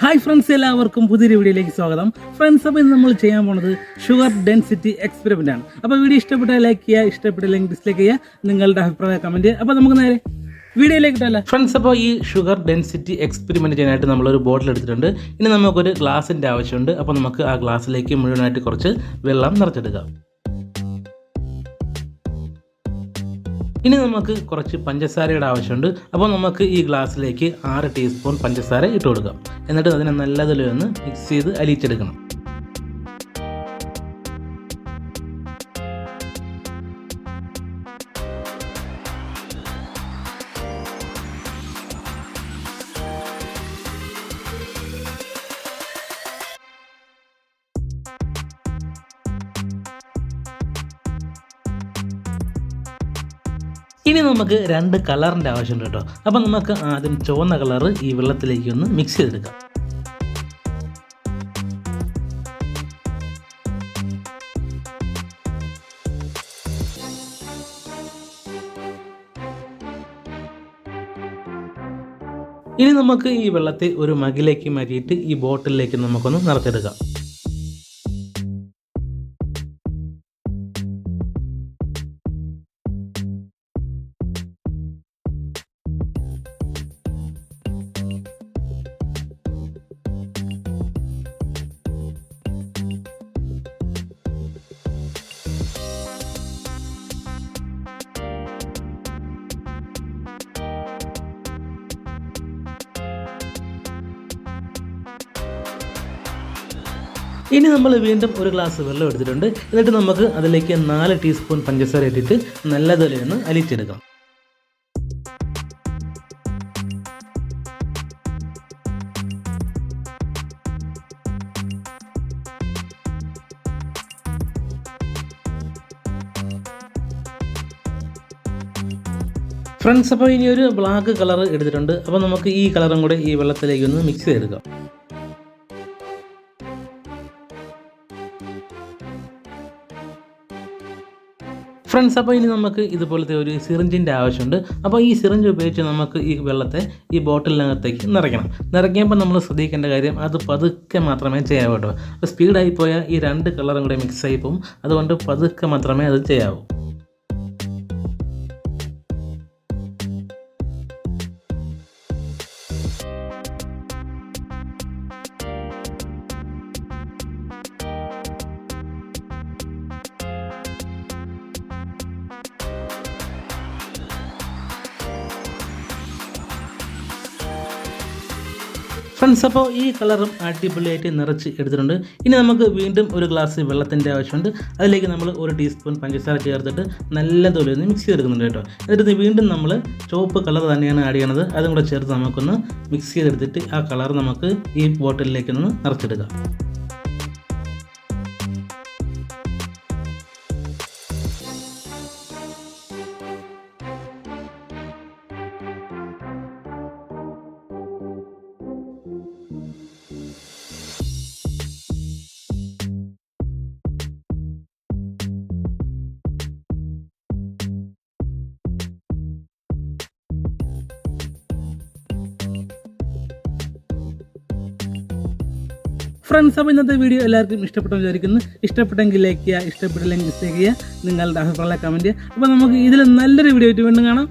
Hi friends എല്ലാവർക്കും പുതിയൊരു വീഡിയോയിലേക്ക് സ്വാഗതം. ഫ്രണ്ട്സ് അപ്പോൾ ഇന്ന് നമ്മൾ ചെയ്യാൻ പോണത് ഷുഗർ ഡെൻസിറ്റി എക്സ്പെരിമെന്റ് ആണ്. അപ്പോൾ വീഡിയോ ഇഷ്ടപ്പെട്ടാൽ ലൈക്ക് ചെയ്യുക ഇഷ്ടപ്പെട്ടില്ലെങ്കിൽ ഡിസ്ലൈക്ക് ചെയ്യുക നിങ്ങളുടെ അഭിപ്രായം കമന്റ് ചെയ്യുക. അപ്പോൾ നമുക്ക് നേരെ വീഡിയോയിലേക്ക് ഇട്ടല്ല ഫ്രണ്ട്സ് അപ്പോൾ ഈ ഷുഗർ ഡെൻസിറ്റി എക്സ്പെരിമെന്റ് ചെയ്യാനായിട്ട് നമ്മളൊരു ബോട്ടിൽ എടുത്തിട്ടുണ്ട്. ഇനി നമുക്കൊരു ഗ്ലാസിന്റെ ആവശ്യമുണ്ട്. അപ്പോൾ നമുക്ക് ആ ഗ്ലാസ്സിലേക്ക് മുഴുവനായിട്ട് കുറച്ച് വെള്ളം നിറച്ചെടുക്കാം. ഇനി നമുക്ക് കുറച്ച് പഞ്ചസാരയുടെ ആവശ്യമുണ്ട്. അപ്പോൾ നമുക്ക് ഈ ഗ്ലാസ്സിലേക്ക് ആറ് ടീസ്പൂൺ പഞ്ചസാര ഇട്ട് കൊടുക്കാം. എന്നിട്ട് അതിനെ നല്ലതിലൊന്ന് മിക്സ് ചെയ്ത് അലിയിച്ചെടുക്കണം. ഇനി നമുക്ക് രണ്ട് കളറിന്റെ ആവശ്യമുണ്ട് കേട്ടോ. അപ്പോൾ നമുക്ക് ആദ്യം ചുവന്ന കളറ് ഈ വെള്ളത്തിലേക്ക് ഒന്ന് മിക്സ് ചെയ്തെടുക്കാം. ഇനി നമുക്ക് ഈ വെള്ളത്തെ ഒരു മകിലേക്ക് മാറ്റിയിട്ട് ഈ ബോട്ടിലേക്ക് നമുക്കൊന്ന് നിറച്ചെടുക്കാം. ഇനി നമ്മൾ വീണ്ടും ഒരു ഗ്ലാസ് വെള്ളം എടുത്തിട്ടുണ്ട്. എന്നിട്ട് നമുക്ക് അതിലേക്ക് നാല് ടീസ്പൂൺ പഞ്ചസാര ഇട്ടിട്ട് നല്ലതുപോലെ ഒന്ന് അലിച്ചെടുക്കാം. ഫ്രണ്ട്സ് അപ്പോൾ ഇനി ഒരു ബ്ലാക്ക് കളർ എടുത്തിട്ടുണ്ട്. അപ്പോൾ നമുക്ക് ഈ കളറും കൂടെ ഈ വെള്ളത്തിലേക്ക് ഒന്ന് മിക്സ് ചെയ്തെടുക്കാം. ഫ്രണ്ട്സ് അപ്പോൾ ഇനി നമുക്ക് ഇതുപോലത്തെ ഒരു സിറിഞ്ചിന്റെ ആവശ്യമുണ്ട്. അപ്പോൾ ഈ സിറിഞ്ച് ഉപയോഗിച്ച് നമുക്ക് ഈ വെള്ളത്തെ ഈ ബോട്ടിലിനകത്തേക്ക് നിറയ്ക്കണം. നിറയ്ക്കുമ്പോൾ നമ്മൾ ശ്രദ്ധിക്കേണ്ട കാര്യം അത് പതുക്കെ മാത്രമേ ചെയ്യാവൂ അപ്പോൾ സ്പീഡായി പോയാൽ ഈ രണ്ട് കളറും കൂടെ മിക്സ് ആയി പോകും അതുകൊണ്ട് പതുക്കെ മാത്രമേ അത് ചെയ്യാവൂ. ഫ്രണ്ട്സ് അപ്പോൾ ഈ കളറും അടിപൊളിയായിട്ട് നിറച്ച് എടുത്തിട്ടുണ്ട്. ഇനി നമുക്ക് വീണ്ടും ഒരു ഗ്ലാസ് വെള്ളത്തിന്റെ ആവശ്യമുണ്ട്. അതിലേക്ക് നമ്മൾ ഒരു ടീസ്പൂൺ പഞ്ചസാര ചേർത്തിട്ട് നല്ലതുപോലെ ഒന്ന് മിക്സ് ചെയ്തെടുക്കുന്നുണ്ട് കേട്ടോ. എന്നിട്ട് വീണ്ടും നമ്മൾ ചുവപ്പ് കളർ തന്നെയാണ് ആഡ് ചെയ്യണത്. അതും കൂടെ ചേർത്ത് നമുക്കൊന്ന് മിക്സ് ചെയ്തെടുത്തിട്ട് ആ കളർ നമുക്ക് ഈ ബോട്ടിലേക്കൊന്ന് നിറച്ചെടുക്കാം. ഫ്രണ്ട്സ് അപ്പോൾ ഇന്നത്തെ വീഡിയോ എല്ലാവർക്കും ഇഷ്ടപ്പെട്ടെന്ന് വിചാരിക്കുന്നു. ഇഷ്ടപ്പെട്ടെങ്കിൽ ലൈക്ക് ചെയ്യുക ഇഷ്ടപ്പെട്ടില്ലെങ്കിൽ മിസ്റ്റേക്ക് ചെയ്യുക. നിങ്ങളുടെ അഭിപ്രായം കമന്റ് ചെയ്യുക. അപ്പോൾ നമുക്ക് ഇതിൽ നല്ലൊരു വീഡിയോ ആയിട്ട് വീണ്ടും കാണാം.